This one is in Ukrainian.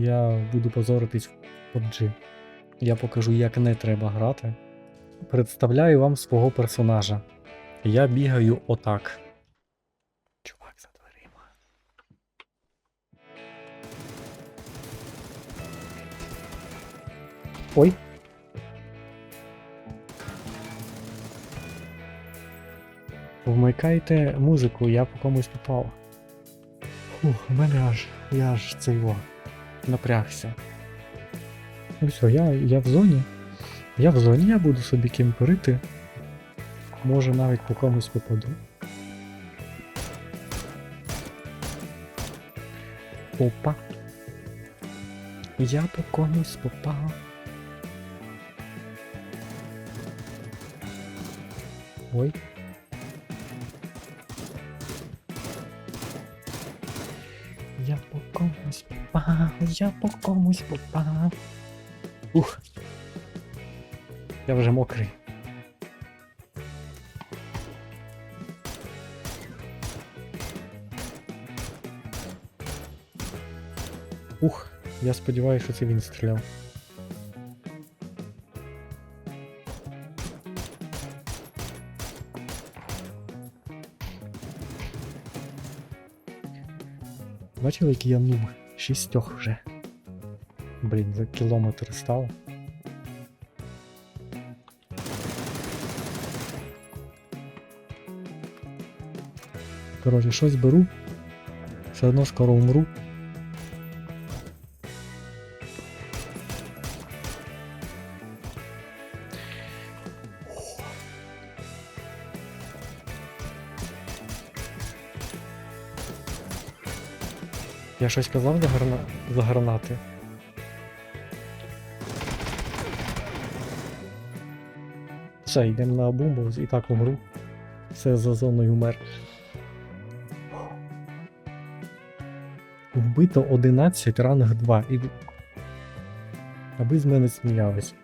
Я буду позоритись в PUBG. Я покажу, як не треба грати. Представляю вам свого персонажа. Я бігаю отак. Чувак за дверима. Ой. Вмикайте музику, я по комусь попав. Фух, у мене аж. Я аж це його напрягся. Ну все, я, я в зоні. Я в зоні, я буду собі кемперити. Може навіть по комусь попаду. Опа. Я по комусь попав. Ой. Я по комусь попав, я по комусь попав. Ух. Я вже мокрий. Ух, я сподіваюся, що це він стріляв. Бачили, який я нуб? Шістьох вже. Блін, за кілометр став. Коротше, щось беру. Все одно скоро умру. Я щось казав за, грана... за гранати. Все, йдемо на бомбу і так умру. Все за зоною мер. Вбито 11 ранг 2. І... Аби з мене сміялись.